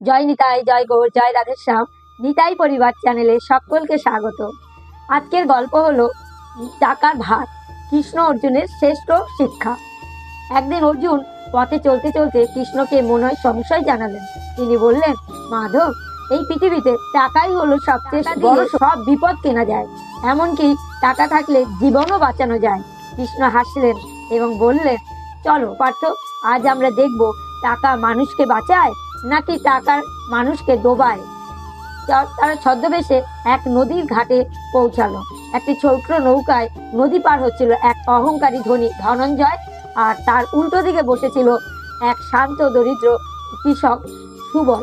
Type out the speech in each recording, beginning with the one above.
জয় নিতাই জয় গৌর জয় রাধেশ্যাম নিতাই পরিবার চ্যানেলে সকলকে স্বাগত। আজকের গল্প হলো টাকার ভাত কৃষ্ণ অর্জুনের শ্রেষ্ঠ শিক্ষা। একদিন অর্জুন পথে চলতে চলতে কৃষ্ণকে মনে হয় সংশয় জানালেন। তিনি বললেন মাধব এই পৃথিবীতে টাকাই হলো সবচেয়ে বড় সব বিপদ কেনা যায়। এমনকি টাকা থাকলে জীবনও বাঁচানো যায়। কৃষ্ণ হাসলেন এবং বললেন চলো পার্থ আজ আমরা দেখব টাকা মানুষকে বাঁচায় নাকি টাকার মানুষকে ডোবায়। তারা ছদ্মবেশে এক নদীর ঘাটে পৌঁছালো। একটি ছোট্ট নৌকায় নদী পার হচ্ছিল এক অহংকারী ধনী ধনঞ্জয় আর তার উল্টো দিকে বসেছিল এক শান্ত দরিদ্র কৃষক সুবল।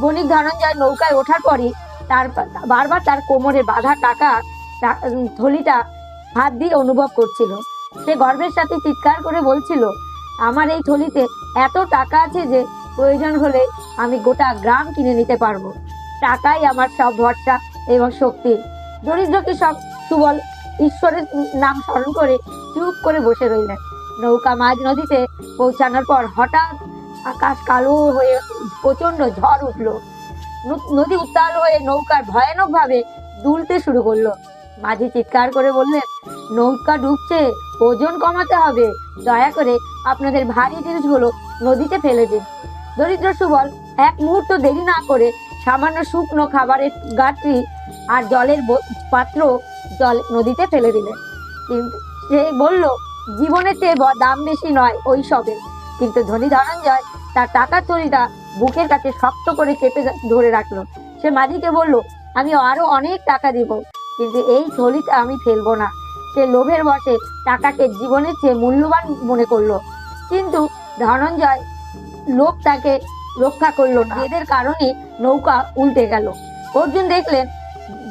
বণিক ধনঞ্জয় নৌকায় ওঠার পরই তার বারবার তার কোমরে বাঁধা টাকা থলিটা হাত দিয়ে অনুভব করছিল। সে গর্বের সাথে চিৎকার করে বলছিল, আমার এই থলিতে এত টাকা আছে যে প্রয়োজন হলে আমি গোটা গ্রাম কিনে নিতে পারব। টাকাই আমার সব ভরসা এবং শক্তি। দরিদ্র কৃষক সুবল ঈশ্বরের নাম স্মরণ করে চুপ করে বসে রইলেন। নৌকা মাঝ নদীতে পৌঁছানোর পর হঠাৎ আকাশ কালো হয়ে প্রচণ্ড ঝড় উঠল। নদী উত্তাল হয়ে নৌকার ভয়ানকভাবে দুলতে শুরু করল। মাঝি চিৎকার করে বললেন, নৌকা ডুবছে, ওজন কমাতে হবে। দয়া করে আপনাদের ভারী জিনিসগুলো নদীতে ফেলে দিন। দরিদ্র সুবল, এক মুহূর্ত দেরি না করে সামান্য শুকনো খাবারের গাঁটরি আর জলের পাত্র জল নদীতে ফেলে দিলেন। কিন্তু সে বলল জীবনের চেয়ে দাম বেশি নয় ওই সবে। কিন্তু ধনী ধনঞ্জয় তার টাকার চুরিটা বুকের কাছে শক্ত করে চেপে ধরে রাখল। সে মাঝিকে বলল, আমি আরও অনেক টাকা দিব, কিন্তু এই থলিটা আমি ফেলব না। সে লোভের বসে টাকাকে জীবনের চেয়ে মূল্যবান মনে করল। কিন্তু ধনঞ্জয় লোভ তাকে রক্ষা করল না। এদের কারণে নৌকা উল্টে গেল। অর্জুন দেখলেন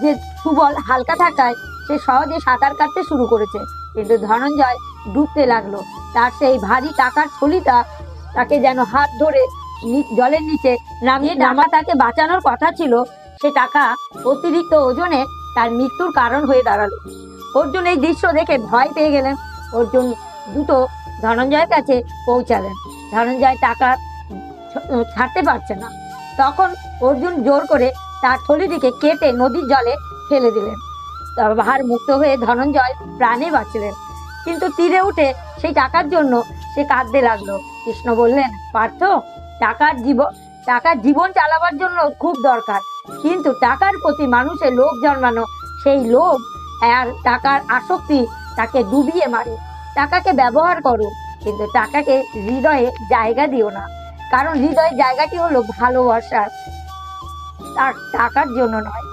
যে সুবল হালকা থাকায় সে সহজে সাঁতার কাটতে শুরু করেছে কিন্তু ধনঞ্জয় ডুবতে লাগল। তার সেই ভারী টাকার থলিটা তাকে যেন হাত ধরে জলের নিচে নামিয়ে নামা তাকে বাঁচানোর কথা ছিল সে টাকা অতিরিক্ত ওজনে তার মৃত্যুর কারণ হয়ে দাঁড়াল। অর্জুন এই দৃশ্য দেখে ভয় পেয়ে গেলেন। অর্জুন দুটো ধনঞ্জয়ের কাছে পৌঁছালেন। ধনঞ্জয় টাকা ছাড়তে পারছে না। তখন অর্জুন জোর করে তার থলিটিকে কেটে নদীর জলে ফেলে দিলেন। ভার মুক্ত হয়ে ধনঞ্জয় প্রাণে বাঁচলেন। কিন্তু তীরে উঠে সেই টাকার জন্য সে কাঁদতে লাগল। কৃষ্ণ বললেন, পার্থ, টাকার জীবন টাকার জীবন চালাবার জন্য খুব দরকার। কিন্তু টাকার প্রতি মানুষের লোভ জন্মানো, সেই লোভ আর টাকার আসক্তি তাকে ডুবিয়ে মারে। টাকাকে ব্যবহার করো কিন্তু টাকাকে হৃদয়ে জায়গা দিও না। কারণ হৃদয়ের জায়গাটি হলো ভালোবাসার আর টাকার জন্য নয়।